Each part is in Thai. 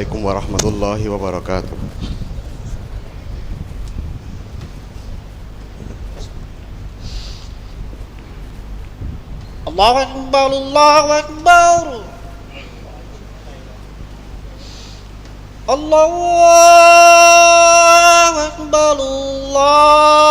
عليكم ورحمة الله وبركاته. الله أكبر الله أكبر. الله أكبر الله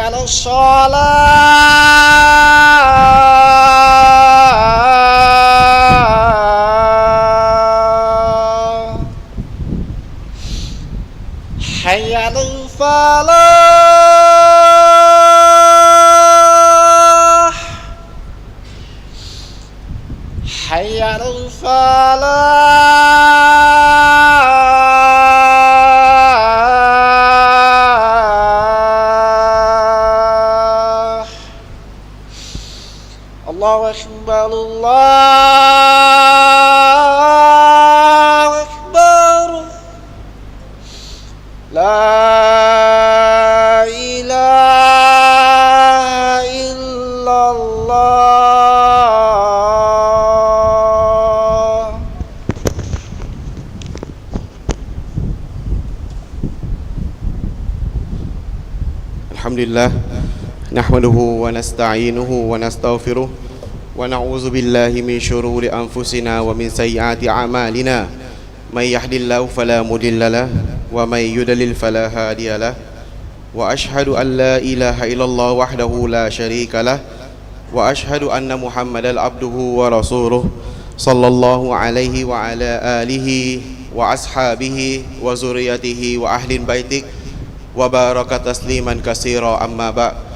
على الصلاة Allahu Ekber. Allah نحمده ونستعينه ونستغفره ونعوذ بالله من شرور أنفسنا ومن سيئات أعمالنا من يهد الله فلا مضل له ومن يضلل فلا هادي له وأشهد أن لا إله إلا الله وحده لا شريك له وأشهد أن محمدا عبده ورسوله صلى الله عليه وعلى آله وأصحابه وزريته وأهل بيتك وبارك تسليما كثيرا أما بعد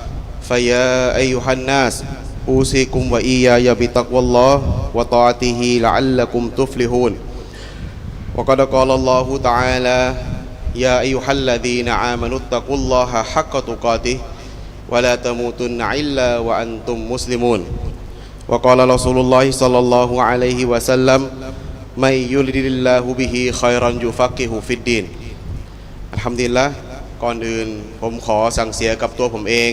فيا أيها الناس أوصيكم وإياي بتقوى الله وطاعته لعلكم تفلحون وقد قال الله تعالى يا أيها الذين آمنوا اتقوا الله حق تقاته ولا تموتن إلا وأنتم مسلمون وقال رسول الله صلى الله عليه وسلم من يرد الله به خيرا يفقه في الدين อัลฮัมดุลิลละก่อนอื่นผมขอสั่งเสียกับตัวผมเอง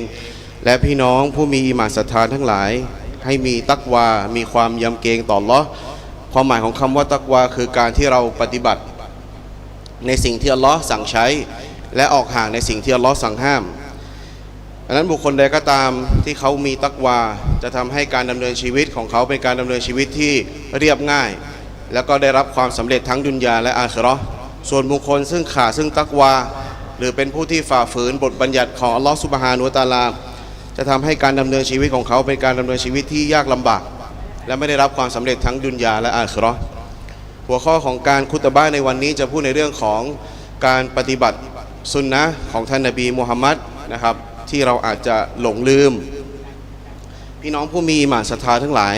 และพี่น้องผู้มีอิมาศรัทธาทั้งหลาย ให้มีตักวา มีความยำเกรงต่อลอความหมายของคำว่าตักวาคือการที่เราปฏิบัติ ในสิ่งที่อัลลอฮ์สั่งใช้ และออกห่างในสิ่งที่อัลลอฮ์สั่งห้ามดังนั้นบุคคลใดก็ตามที่เขามีตักวา จะทำให้การดำเนินชีวิตของเขาเป็นการดำเนินชีวิตที่เรียบง่าย แล้วก็ได้รับความสำเร็จทั้งดุนยาและอาคราะส่วนบุคคลซึ่งขาดซึ่งตักวา หรือเป็นผู้ที่ฝ่าฝืนบทบัญญัติของอัลลอฮ์สุบฮานุตาลา จะทำให้การดำเนินชีวิตของเขาเป็นการดำเนินชีวิตที่ยากลำบาก และไม่ได้รับความสำเร็จทั้งดุนยาและอาคิเราะห์หัวข้อของการคุตบะห์ในวันนี้จะพูดในเรื่องของการปฏิบัติสุนนะของท่านนบีมุฮัมมัดนะครับ ที่เราอาจจะหลงลืม พี่น้องผู้มีอิหมานศรัทธาทั้งหลาย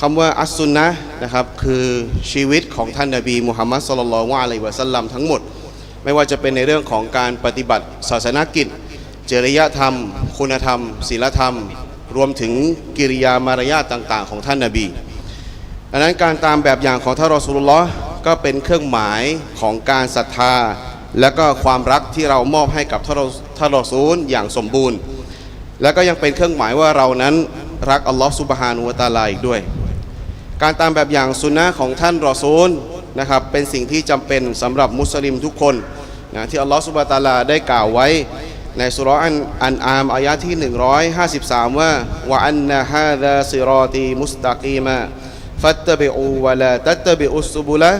คำว่าอัสซุนนะนะครับคือชีวิตของท่านนบีมุฮัมมัดสุลลัลวะอะลัยวะสัลลัมทั้งหมด ไม่ว่าจะเป็นในเรื่องของการปฏิบัติศาสนกิจ จริยธรรม คุณธรรมศีลธรรม รวมถึงกิริยามารยาทต่าง ๆ ของท่านนบีดังนั้นการตามแบบอย่างของท่านรอสูลุลลอฮ์ก็เป็นเครื่องหมายของการศรัทธา และก็ความรักที่เรามอบให้กับท่านรอซูลอย่างสมบูรณ์ และก็ยังเป็นเครื่องหมายว่าเรานั้นรักอัลลอฮ์ซุบฮานุวตาลาอีกด้วย การตามแบบอย่างสุนนะของท่านรอซูลนะครับเป็นสิ่งที่จำเป็นสำหรับมุสลิมทุกคนนะที่อัลลอฮฺสุบฮานะฮูวตาลาได้กล่าวไว้ ในสุรอันอันอามอายะที่ 153 ว่าวะอันนะฮาซาซิรอตีมุสตะกีมาฟัตตบิอูวะลาตัตตบิอุสบุละ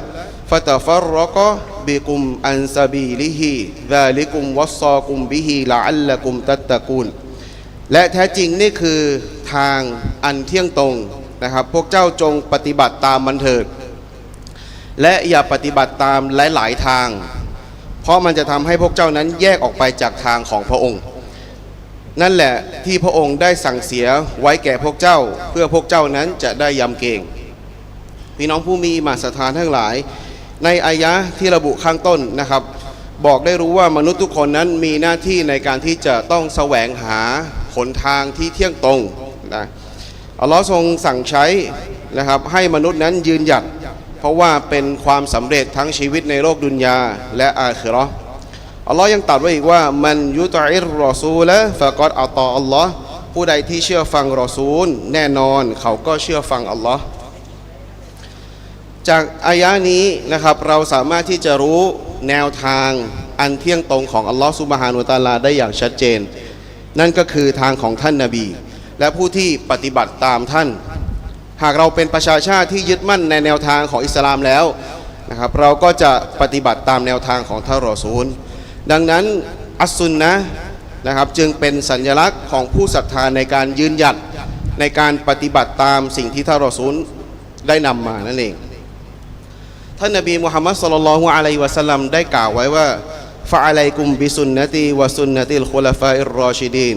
ฟัตฟัรรกะบิกุมอันซะบีลิฮิซาลิกุมวัสซากุมบิฮิละอัลละกุมตัตตะกูนและแท้จริงนี่คือทางอันเที่ยงตรงนะครับ พวกเจ้าจงปฏิบัติตามมันเถิด และอย่าปฏิบัติตามหลาย ๆ ทาง ราะมันจะทำให้พวกเจ้านั้นแยกออกไปจากทางของพระองค์ นั่นแหละที่พระองค์ได้สั่งเสียไว้แก่พวกเจ้า เพื่อพวกเจ้านั้นจะได้ยำเกรงพี่น้องผู้มีมาสถานทั้งหลาย ในอายะที่ระบุข้างต้นนะครับ บอกได้รู้ว่ามนุษย์ทุกคนนั้นมีหน้าที่ในการที่จะต้องแสวงหาหนทางที่เที่ยงตรงนะอัลลอฮ์ทรงสั่งใช้นะครับให้มนุษย์นั้นยืนหยัด เพราะว่าเป็นความสำเร็จทั้งชีวิตในโลกดุนยาและอาคิราะห์อัลลอฮ์ยังตรัดไว้อีกว่ามันยุตอิรรอซูละฟะกอดอัตออัลลอฮ์ผู้ใดที่เชื่อฟังรอซูล แน่นอนเขาก็เชื่อฟังอัลลอฮ์จากอายะนี้นะครับเราสามารถที่จะรู้แนวทางอันเที่ยงตรงของอัลลอฮฺซุบฮานุวะตาลาได้อย่างชัดเจน นั่นก็คือทางของท่านนาบี และผู้ที่ปฏิบัติตามท่าน หากเราเป็นประชาชาติที่ยึดมั่นในแนวทางของอิสลามแล้วนะครับเราก็จะปฏิบัติตามแนวทางของท่านรอซูล ดังนั้นอัสซุนนะนะครับจึงเป็นสัญลักษณ์ของผู้ศรัทธาในการยืนหยัดในการปฏิบัติตามสิ่งที่ท่านรอซูลได้นำมานั่นเอง ท่านนบีมุฮัมมัดสุลลัลฮุอะลัยวะสัลลัมได้กล่าวไว้ว่าฟะอะลัยกุมบิสุนนตีวะสุนนติลคุลฟาอิรรอชิดีน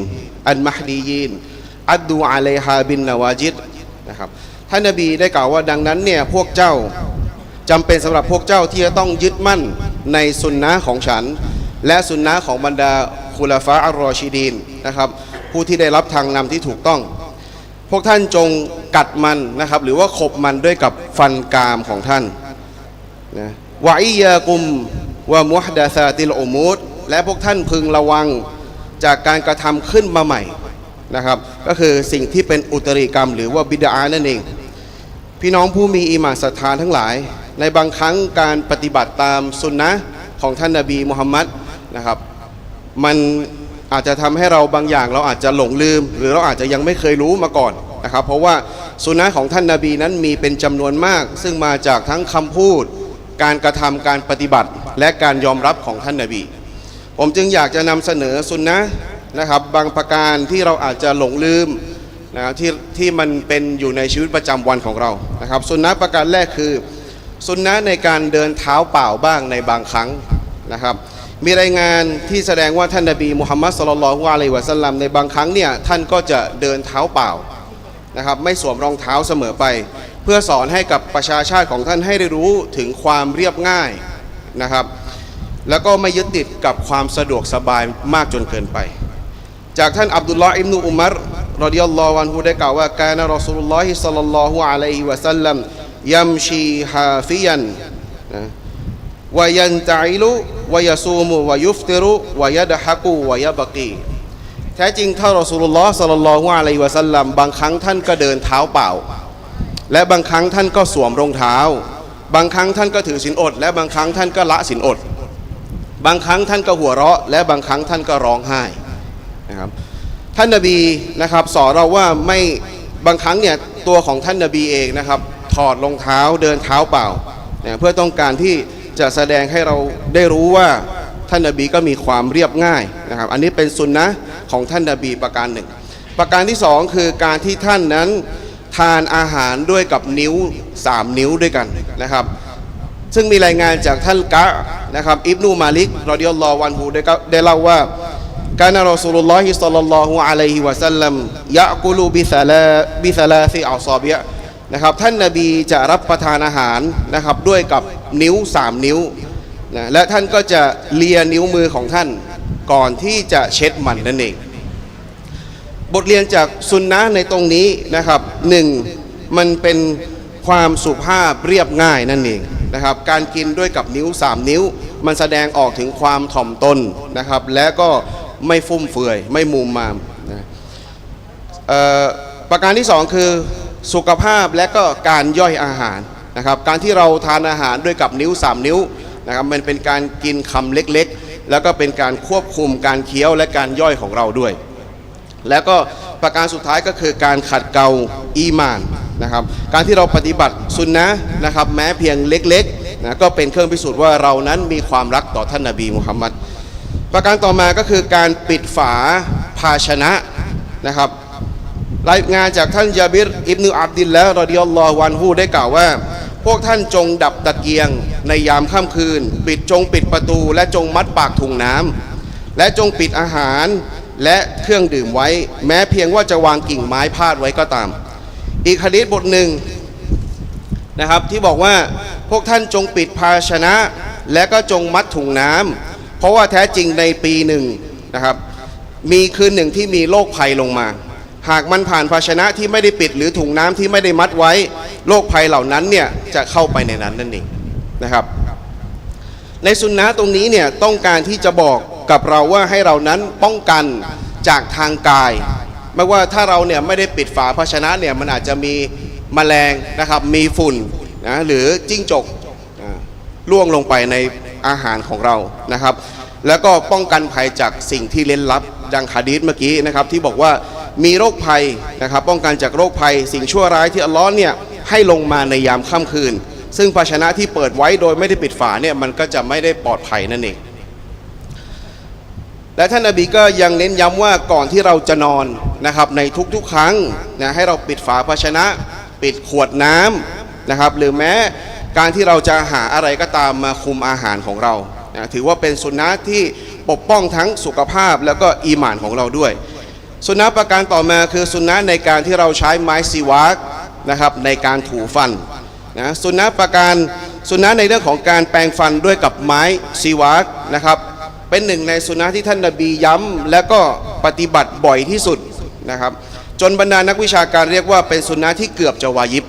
อันมะฮดียีนอัดดูอะลัยฮาบินนาวาจิดนะครับ ท่านนบีได้กล่าวว่าดังนั้นเนี่ยพวกเจ้าจำเป็นสำหรับพวกเจ้าที่จะต้องยึดมั่นในสุนนะของฉัน และสุนนะของบรรดาคุลฟาอัลรอชิดีนนะครับ ผู้ที่ได้รับทางนำที่ถูกต้อง พวกท่านจงกัดมันนะครับ หรือว่าขบมันด้วยกับฟันกรามของท่านนะวะอิยากุมวะมุฮดาซาติลอุมูดและพวกท่านพึงระวังจากการกระทำขึ้นมาใหม่นะครับ ก็คือสิ่งที่เป็นอุตริกรรม หรือว่าบิดานั่นเอง พี่น้องผู้มีอีหมานศรัทธาทั้งหลาย ในบางครั้งการปฏิบัติตามสุนนะของท่านนาบีมุฮัมมัดนะครับ มันอาจจะทำให้เราบางอย่างเราอาจจะหลงลืม หรือเราอาจจะยังไม่เคยรู้มาก่อนนะครับ เพราะว่าสุนนะของท่านนาบีนั้นมีเป็นจำนวนมาก ซึ่งมาจากทั้งคำพูด การกระทำการปฏิบัติ และการยอมรับของท่านนาบี ผมจึงอยากจะนำเสนอสุนนะนะครับ บางประการที่เราอาจจะหลงลืม นะครับที่ที่มันเป็นอยู่ในชีวิตประจำวันของเรานะครับสุนนะประการแรกคือสุนนะในการเดินเท้าเปล่าบ้างในบางครั้งนะครับ มีรายงานที่แสดงว่าท่านนบีมุฮัมมัดสุลลัลลอฮุอะลัยวะสัลลัมในบางครั้งเนี่ยท่านก็จะเดินเท้าเปล่านะครับไม่สวมรองเท้าเสมอไป เพื่อสอนให้กับประชาชาติของท่านให้ได้รู้ถึงความเรียบง่ายนะครับ แล้วก็ไม่ยึดติดกับความสะดวกสบายมากจนเกินไป จากท่านอับดุลลอฮ์อิบนุอุมัร รดิยัลลอฮุอันฮุได้กล่าวว่ากานะรอซูลุลลอฮิศ็อลลัลลอฮุอะลัยฮิวะสัลลัมยัมชีฮาฟิยันนะวะยันตะอิลุวะยซูมุวะยุฟติรุวะยดะฮะกุวะยบกีแท้จริงท่านรอซูลุลลอฮ์ศ็อลลัลลอฮุอะลัยฮิวะสัลลัมบางครั้งท่านก็เดินเท้าเปล่า และบางครั้งท่านก็สวมรองเท้า บางครั้งท่านก็ถือศีลอด และบางครั้งท่านก็ละศีลอด บางครั้งท่านก็หัวเราะ และบางครั้งท่านก็ร้องไห้ ท่านนบีนะครับ สอนเราว่าไม่บางครั้งเนี่ยตัวของท่านนบีเองนะครับ ถอดรองเท้าเดินเท้าเปล่าเนี่ยเพื่อต้องการที่จะแสดงให้เราได้รู้ว่าท่านนบีก็มีความเรียบง่ายนะครับ อันนี้เป็นสุนนะของท่านนบีประการหนึ่ง ประการที่สองคือการที่ท่านนั้นทานอาหารด้วยกับนิ้ว 3 นิ้วด้วยกันนะครับ ซึ่งมีรายงานจากท่านกะนะครับอิบนูมาลิกรอดิยัลลอวันฮูได้กล่าวได้เล่าว่า กานรอซูลุลลอฮิศ็อลลัลลอฮุอะลัยฮิวะสัลลัมยะกุลูบิซาลาบิซาลาซิอัลซอบิยะนะครับท่านนบีจะรับประทานอาหารนะครับด้วยกับนิ้ว3นิ้วนะและท่านก็จะเลียนิ้วมือของท่านก่อนที่จะเช็ดมันนั่นเอง บทเรียนจากซุนนะในตรงนี้นะครับหนึ่งมันเป็นความสุภาพเรียบง่ายนั่นเองนะครับการกินด้วยกับนิ้ว 3 นิ้ว มันแสดงออกถึงความถ่อมตนนะครับ และก็ ไม่ฟุ่มเฟือย ไม่มุมมามนะประการที่ 2 คือสุขภาพและก็การย่อยอาหารนะครับการที่เราทานอาหารด้วยกับนิ้ว 3 นิ้วนะครับมันเป็นการกินคำเล็กๆ แล้วก็เป็นการควบคุมการเคี้ยวและการย่อยของเราด้วย แล้วก็ประการสุดท้ายก็คือการขัดเกลาอีมานนะครับการที่เราปฏิบัติสุนนะนะครับแม้เพียงเล็กๆนะก็เป็นเครื่องพิสูจน์ว่าเรานั้นมีความรักต่อท่านนบีมุฮัมมัด ประการต่อมาก็คือการปิดฝาภาชนะนะครับรายงานจากท่านยาบิรอิบนุอับดิลละรอดิยัลลอฮุอันฮูได้กล่าวว่า พวกท่านจงดับตะเกียง ในยามค่ำคืน ปิดจงปิดประตู และจงมัดปากถุงน้ำและจงปิดอาหารและเครื่องดื่มไว้ แม้เพียงว่าจะวางกิ่งไม้พาดไว้ก็ตาม อีกหะดีบทหนึ่งนะครับที่บอกว่าพวกท่านจงปิดภาชนะ และก็จงมัดถุงน้ำ เพราะว่าแท้จริงในปีหนึ่งนะครับ มีคืนหนึ่งที่มีโรคภัยลงมา หากมันผ่านภาชนะที่ไม่ได้ปิดหรือถุงน้ำที่ไม่ได้มัดไว้โรคภัยเหล่านั้นเนี่ยจะเข้าไปในนั้นนั่นเองนะครับ ในสุนนะตรงนี้เนี่ยต้องการที่จะบอกกับเราว่าให้เรานั้นป้องกันจากทางกายไม่ว่าถ้าเราเนี่ยไม่ได้ปิดฝาภาชนะเนี่ยมันอาจจะมีแมลงนะครับมีฝุ่นนะหรือจิ้งจกล่วงลงไปใน อาหารของเรานะครับ แล้วก็ป้องกันภัยจากสิ่งที่เล่นลับดังฮะดีษเมื่อกี้นะครับ ที่บอกว่ามีโรคภัยนะครับ ป้องกันจากโรคภัย สิ่งชั่วร้ายที่อัลลอฮ์เนี่ยให้ลงมาในยามค่ำคืน ซึ่งภาชนะที่เปิดไว้โดยไม่ได้ปิดฝาเนี่ยมันก็จะไม่ได้ปลอดภัยนั่นเองและท่านนบีก็ยังเน้นย้ำว่าก่อนที่เราจะนอนนะครับ ในทุกๆครั้งนะให้เราปิดฝาภาชนะ ปิดขวดน้ำนะครับ หรือแม้ การที่เราจะหาอะไรก็ตามมาคุมอาหารของเรานะถือว่าเป็นสุนนะที่ปกป้องทั้งสุขภาพแล้วก็อีหมานของเราด้วย สุนนะประการต่อมาคือสุนนะในการที่เราใช้ไม้ซีวากนะครับในการถูฟันนะสุนนะประการสุนนะในเรื่องของการแปรงฟันด้วยกับไม้ซีวากนะครับเป็นหนึ่งในสุนนะที่ท่านนบีย้ำและก็ปฏิบัติบ่อยที่สุดนะครับจนบรรดานักวิชาการเรียกว่าเป็นสุนนะที่เกือบจะวายิบ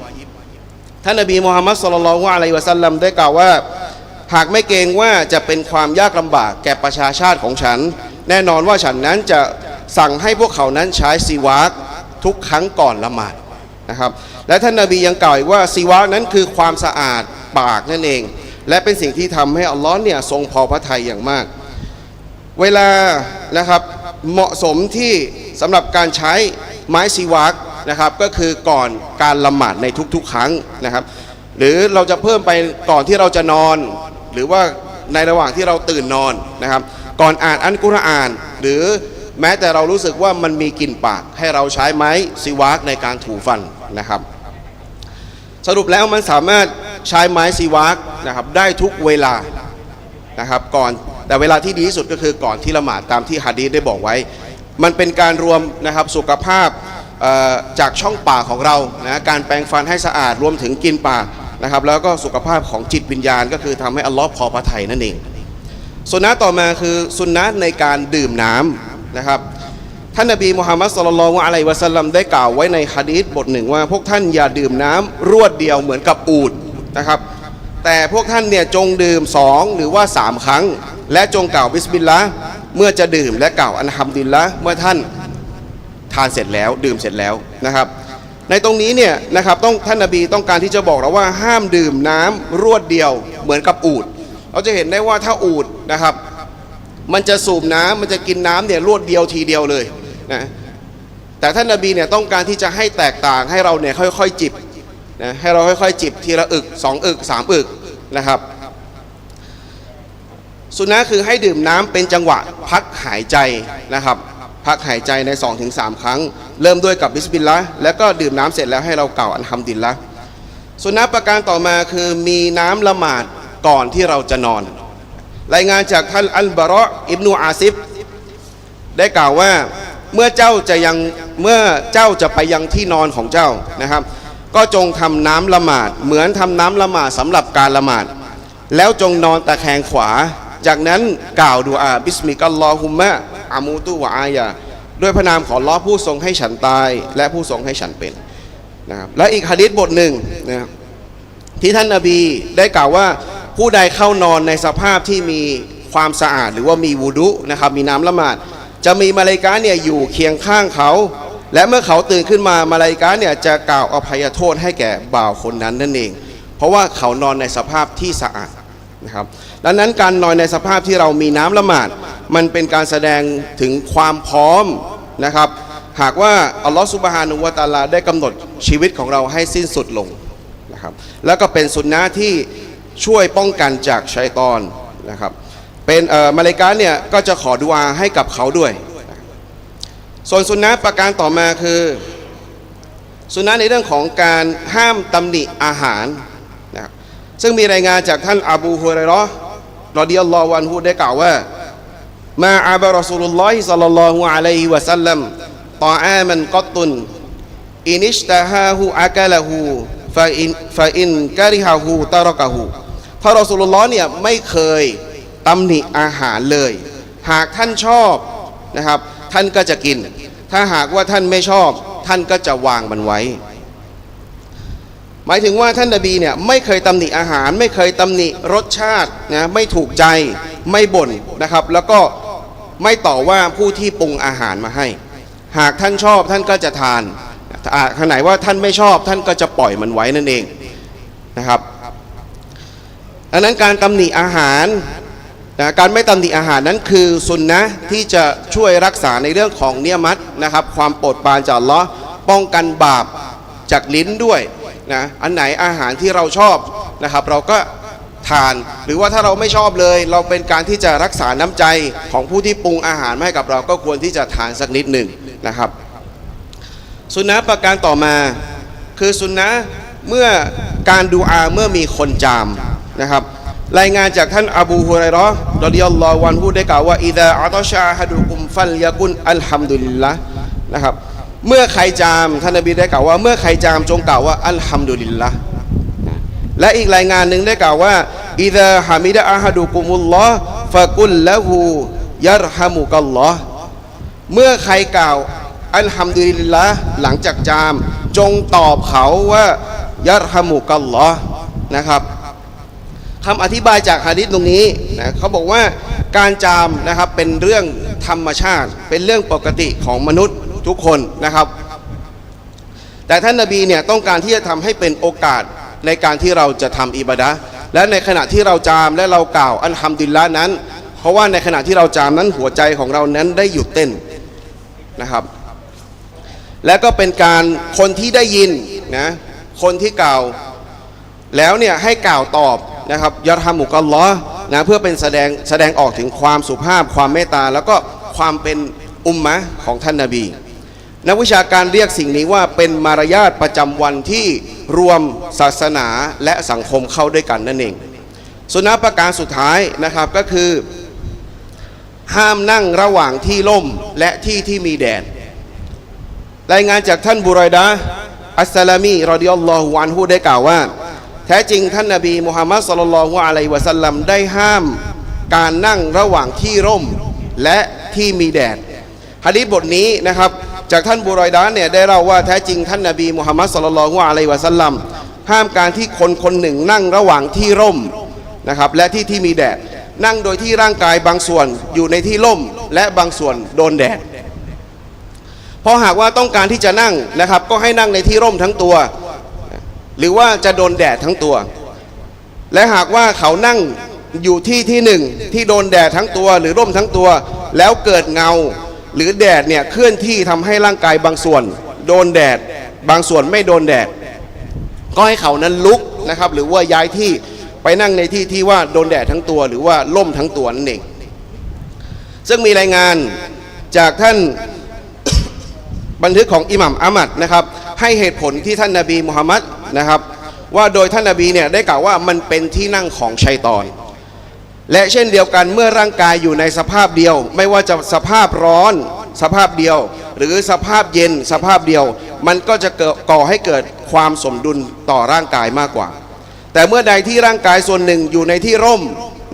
ท่านนบีมูฮัมมัดสุลลัลลอฮุอะลัยวะสัลลัมได้กล่าวว่า หากไม่เกรงว่าจะเป็นความยากลำบากแก่ประชาชาติของฉัน แน่นอนว่าฉันนั้นจะสั่งให้พวกเขานั้นใช้ซีวากทุกครั้งก่อนละหมาดนะครับ และท่านนบียังกล่าวอีกว่าซีวากนั้นคือความสะอาดปากนั่นเอง และเป็นสิ่งที่ทำให้อัลลอฮ์เนี่ยทรงพอพระทัยอย่างมาก เวลานะครับเหมาะสมที่สำหรับการใช้ไม้ซีวาก นะครับก็คือก่อนการละหมาดในทุกๆ ครั้งนะครับ หรือเราจะเพิ่มไปก่อนที่เราจะนอน หรือว่าในระหว่างที่เราตื่นนอนนะครับ ก่อนอ่านอันกุรอาน หรือแม้แต่เรารู้สึกว่ามันมีกลิ่นปากให้เราใช้ไม้ซีวากในการถูฟันนะครับ สรุปแล้วมันสามารถใช้ไม้ซีวากนะครับได้ทุกเวลานะครับก่อนแต่เวลาที่ดีที่สุดก็คือก่อนที่ละหมาดตามที่ฮะดีษได้บอกไว้ มันเป็นการรวมนะครับสุขภาพ จากช่องปากของเรานะการแปรงฟันให้สะอาดรวมถึงกินปากนะครับแล้วก็สุขภาพของจิตวิญญาณ ก็คือทำให้อัลลอฮ์พอพระทัยนั่นเองสุนนะต่อมาคือสุนนะในการดื่มน้ำนะครับท่านนบีมุฮัมมัดสุลลัลลอฮุอะลัยวะสัลลัมได้กล่าวไว้ในฮะดีษบทหนึ่งว่า พวกท่านอย่าดื่มน้ำรวดเดียวเหมือนกับอูดนะครับ แต่พวกท่านเนี่ยจงดื่มสองหรือว่าสามครั้ง และจงกล่าวบิสมิลลาห์เมื่อจะดื่มและกล่าวอันฮัมดิลละเมื่อท่าน ทานเสร็จแล้วดื่มเสร็จแล้วนะครับ ในตรงนี้เนี่ยนะครับต้องท่านนบีต้องการที่จะบอกเราว่าห้ามดื่มน้ำรวดเดียวเหมือนกับอูดเราจะเห็นได้ว่าถ้าอูดนะครับ มันจะสูบน้ำมันจะกินน้ำเนี่ยรวดเดียวทีเดียวเลยนะแต่ท่านนบีเนี่ยต้องการที่จะให้แตกต่างให้เราเนี่ยค่อยๆจิบนะให้เราค่อยๆจิบทีละอึกสองอึกสามอึกนะครับสุนนะคือให้ดื่มน้ำเป็นจังหวะพักหายใจนะครับ พักหายใจใน 2-3 ครั้ง เริ่มด้วยกับบิสมิลลาห์แล้วก็ดื่มน้ำเสร็จแล้วให้เรากล่าวอันฮัมดุลิลละสุนนะประการต่อมาคือมีน้ำละหมาดก่อนที่เราจะนอน รายงานจากท่านอัลบาระอิบนูอาซิบได้กล่าวว่าเมื่อเจ้าจะยังเมื่อเจ้าจะไปยังที่นอนของเจ้านะครับ ก็จงทำน้ำละหมาด เหมือนทำน้ำละหมาดสำหรับการละหมาด แล้วจงนอนตะแคงขวา จากนั้นกล่าวดูอาบิสมิกัลลอฮุมมะ อามูตุวะอายาด้วยพระนามของลลอผู้ทรงให้ฉันตาย และผู้ทรงให้ฉันเป็นนะครับและอีกหะดีษบทหนึ่งนะครับที่ท่านนาบีได้กล่าวว่าผู้ใดเข้านอนในสภาพที่มีความสะอาด หรือว่ามีวูดุนะครับมีน้ำละหมาด จะมีมาลายกาเนี่ยอยู่เคียงข้างเขา และเมื่อเขาตื่นขึ้นมามาลายกาเนี่ยจะกล่าวอภัยโทษให้แก่บ่าวคนนั้นนั่นเอง เพราะว่าเขานอนในสภาพที่สะอาด นะครับดังนั้นการนอนในสภาพที่เรามีน้ำละหมาด มันเป็นการแสดงถึงความพร้อมนะครับ หากว่าอัลลอฮฺสุบฮานุวะตะอาลาได้กำหนดชีวิตของเราให้สิ้นสุดลงนะครับแล้วก็เป็นสุนนะที่ช่วยป้องกันจากชัยตอนนะครับเป็นเอ่อมาเลกาเนี่ยก็จะขอดุอาให้กับเขาด้วย ส่วนสุนนะประการต่อมาคือสุนนะในเรื่องของการห้ามตำหนิอาหาร ซึ่งมีรายงานจากท่านอบูฮุเรราะห์รอดิยัลลอฮุอันฮุได้กล่าวว่ามาอาบะรอสูลุลลอฮิศ็อลลัลลอฮุอะลัยฮิวะสัลลัมตออามันกัตุนอินิชตะฮาฮูอะกะละฮูฟะอินฟะอินกะริฮะฮูตะรกะฮูท่านรอสูลุลลอฮ์เนี่ยไม่เคยตำหนิอาหารเลย หากท่านชอบนะครับ ท่านก็จะกิน ถ้าหากว่าท่านไม่ชอบ ท่านก็จะวางมันไว้ หมายถึงว่าท่านนบีเนี่ยไม่เคยตำหนิอาหาร ไม่เคยตำหนิรสชาตินะไม่ถูกใจไม่บ่นนะครับ แล้วก็ไม่ต่อว่าผู้ที่ปรุงอาหารมาให้ หากท่านชอบท่านก็จะทานอ่าขณะไหนว่าท่านไม่ชอบท่านก็จะปล่อยมันไว้นั่นเองนะครับดังนั้นการตำหนิอาหารนะการไม่ตำหนิอาหารนั้นคือสุนนะที่จะช่วยรักษาในเรื่องของเนียมัตนะครับ ความโปรดปรานจากอัลเลาะห์ป้องกันบาปจากลิ้นด้วย นะอันไหนอาหารที่เราชอบนะครับเราก็ทานหรือว่าถ้าเราไม่ชอบเลย เราเป็นการที่จะรักษาน้ำใจของผู้ที่ปรุงอาหารมาให้กับเราก็ควรที่จะทานสักนิดหนึ่งนะครับ สุนนะประการต่อมาคือสุนนะเมื่อการดูอาเมื่อมีคนจามนะครับรายงานจากท่านอบูฮุไรเราะห์รอดิยัลลอฮุอันฮุได้กล่าวว่าอิดะอัตชาฮะดุกุมฟัลยะกุนอัลฮัมดุลิลละนะครับ เมื่อใครจามท่านนบีได้กล่าวว่า เมื่อใครจามจงกล่าวว่าอัลฮัมดุลิลละและอีกรายงานหนึ่งได้กล่าวว่าอิดะฮามิดะอะฮะดุกุมุลลอฟะกุลละหูยัรฮามุกัลลอเมื่อใครกล่าวอัลฮัมดุลิลละหลังจากจาม จงตอบเขาว่ายัรฮามุกัลลอนะครับคำอธิบายจากฮะดิษตรงนี้นะเขาบอกว่าการจามนะครับเป็นเรื่องธรรมชาติ เป็นเรื่องปกติของมนุษย์ ทุกคนนะครับ แต่ท่านนบีเนี่ยต้องการที่จะทำให้เป็นโอกาสในการที่เราจะทำอิบาดะและในขณะที่เราจามและเรากล่าวอัลฮัมดุลิลละนั้น เพราะว่าในขณะที่เราจามนั้นหัวใจของเรานั้นได้หยุดเต้นนะครับ และก็เป็นการคนที่ได้ยินนะคนที่กล่าวแล้วเนี่ยให้กล่าวตอบนะครับยอฮามุกัลลอฮ์นะเพื่อเป็นแสดงแสดงออกถึงความสุภาพความเมตตา แล้วก็ความเป็นอุมมะของท่านนาบี นักวิชาการเรียกสิ่งนี้ว่าเป็นมารยาทประจำวันที่รวมศาสนาและสังคมเข้าด้วยกันนั่นเองสุนนะประการสุดท้ายนะครับก็คือ ห้ามนั่งระหว่างที่ล่มและที่ที่มีแดดรายงานจากท่านบุรอยดะห์อัสสลามีรอดิยัลลอฮุอันฮุได้กล่าวว่า แท้จริงท่านนบีมุฮัมมัดสุลลัลฮุอะลัยวะสัลลัมได้ห้ามการนั่งระหว่างที่ร่มและที่มีแดดฮะดีษบทนี้นะครับ จากท่านบุรอยดะห์เนี่ยได้เล่าว่าแท้จริงท่านนบีมุฮัมมัดสุลลัลฮุอะลัยวะสัลลัมห้ามการที่คนคนหนึ่งนั่งระหว่างที่ร่มนะครับและที่ที่มีแดดนั่งโดยที่ร่างกายบางส่วนอยู่ในที่ร่ม และบางส่วนโดนแดดพราะหากว่าต้องการที่จะนั่งนะครับ ก็ให้นั่งในที่ร่มทั้งตัว หรือว่าจะโดนแดดทั้งตัว และหากว่าเขานั่งอยู่ที่ที่หนึ่งที่โดนแดดทั้งตัว หรือร่มทั้งตัว แล้วเกิดเงา หรือแดดเนี่ยเคลื่อนที่ทำให้ร่างกายบางส่วน โดนแดด บางส่วนไม่โดนแดด ก็ให้เขานั้นลุกนะครับ หรือว่าย้ายที่ไปนั่งในที่ที่ว่าโดนแดดทั้งตัว หรือว่าล่มทั้งตัวนั่นเองซึ่งมีรายงานจากท่านบันทึกของอิหมัมอามัดนะครับ ให้เหตุผลที่ท่านนาบีมุฮัมมัดนะครับ ว่าโดยท่านนาบีเนี่ยได้กล่าวว่ามันเป็นที่นั่งของชัยตอน และเช่นเดียวกันเมื่อร่างกายอยู่ในสภาพเดียว ไม่ว่าจะสภาพร้อน สภาพเดียว หรือสภาพเย็นสภาพเดียว มันก็จะเกิดก่อให้เกิดความสมดุลต่อร่างกายมากกว่า แต่เมื่อใดที่ร่างกายส่วนหนึ่งอยู่ในที่ร่ม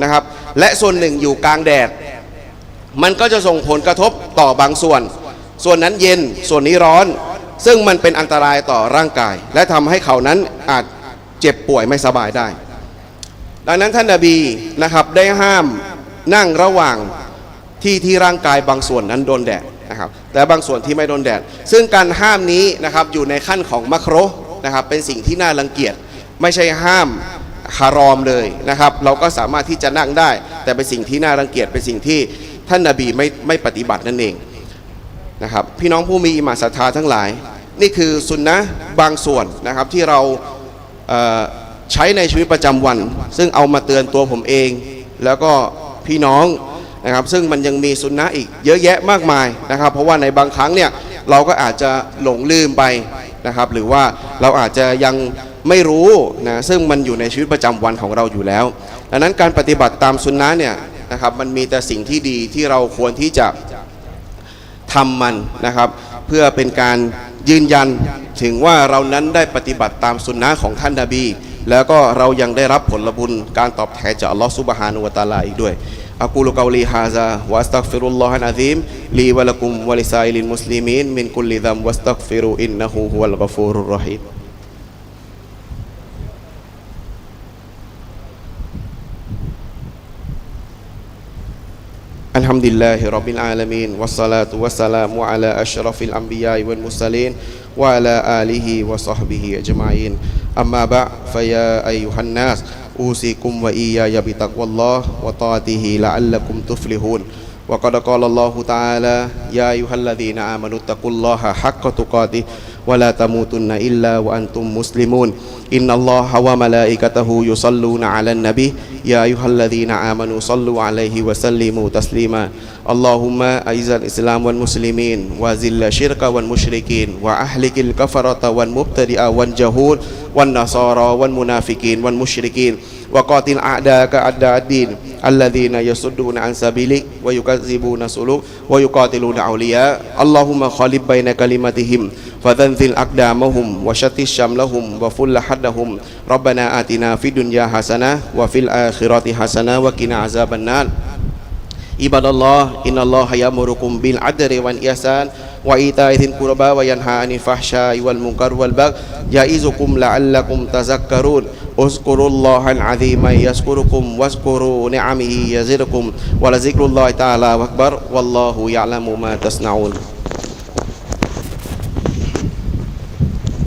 นะครับ และส่วนหนึ่งอยู่กลางแดด มันก็จะส่งผลกระทบต่อบางส่วน ส่วนนั้นเย็นส่วนนี้ร้อน ซึ่งมันเป็นอันตรายต่อร่างกาย และทำให้เขานั้นอาจเจ็บป่วยไม่สบายได้ ดังนั้นท่านนาบีนะครับได้ห้ามนั่งระหว่างที่ที่ร่างกายบางส่วนนั้นโดนแดดนะครับแต่บางส่วนที่ไม่โดนแดด ซึ่งการห้ามนี้นะครับอยู่ในขั้นของมัคโรห์นะครับเป็นสิ่งที่น่ารังเกียจ ไม่ใช่ห้ามฮารอมเลยนะครับ เราก็สามารถที่จะนั่งได้ แต่เป็นสิ่งที่น่ารังเกียจเป็นสิ่งที่ท่านนาบีไม่ไม่ปฏิบัตินั่นเองนะครับพี่น้องผู้มีอิมาศรัทธาทั้งหลาย นี่คือสุนนะบางส่วนนะครับที่เราเใช้ในชีวิตประจำวัน ซึ่งเอามาเตือนตัวผมเอง แล้วก็พี่น้องนะครับ ซึ่งมันยังมีสุนนะอีกเยอะแยะมากมายนะครับ เพราะว่าในบางครั้งเนี่ยเราก็อาจจะหลงลืมไปนะครับ หรือว่าเราอาจจะยังไม่รู้นะซึ่งมันอยู่ในชีวิตประจำวันของเราอยู่แล้วดังนั้นการปฏิบัติตามสุนนะเนี่ยนะครับมันมีแต่สิ่งที่ดีที่เราควรที่จะทำมันนะครับ เพื่อเป็นการยืนยันถึงว่าเรานั้นได้ปฏิบัติตามสุนนะของท่านนาบี แล้วก็เรายังได้รับผลบุญการตอบแทนจากอัลลอฮฺซุบฮานุวะตะอาลาอีกด้วยอักูลุกาลีฮาซาวะอัสตักฟิรุลลอฮะนะซีมลีวะลักุมวะลิซาอิลินมุสลิมีนมินกุลลิซัมวัสตักฟิรุอินนะฮูฮุวัลกอฟูรุรรฮีม الحمد لله رب العالمين والصلاة والسلام على أشرف الأنبياء والمرسلين وعلى آله وصحبه أجمعين. أما بعد فيا أيها الناس أوصيكم وإياي بتقوى الله وطاعته لعلكم تفلحون. وقد قال الله تعالى يا أيها الذين آمنوا اتقوا الله حق تقاته ولا تموتن إلا وأنتم مسلمون. إن الله وملائكته يصلون على النبي. يا أيها الذين آمنوا صلوا عليه وسلموا تسليما. اللهم أعز الإسلام والمسلمين وذل الشرك والمشركين وأهلك الكفرة والمبتدئة والجهول والنصارى والمنافقين والمشركين وقاتل أعداءك أعداء الدين. الذين يصدون عن سبيلك ويكذبون سلوك ويقاتلون أولياء اللهم خالف بين كلمتهم فذنذل أقدامهم وشتت شملهم وفل حدهم ربنا آتنا في الدنيا حسنة وفي الآخرة حسنة وقنا عذاب النار عباد الله إن الله يأمركم بالعدل والإحسان وإيتاء ذي القربى وينهى عن الفحشاء والمنكر والبغي يعظكم لعلكم تذكرون اذكروا الله العظيم يذكركم واذكروا نعمه يزدكم ولذكر الله تعالى أكبر والله يعلم ما تصنعون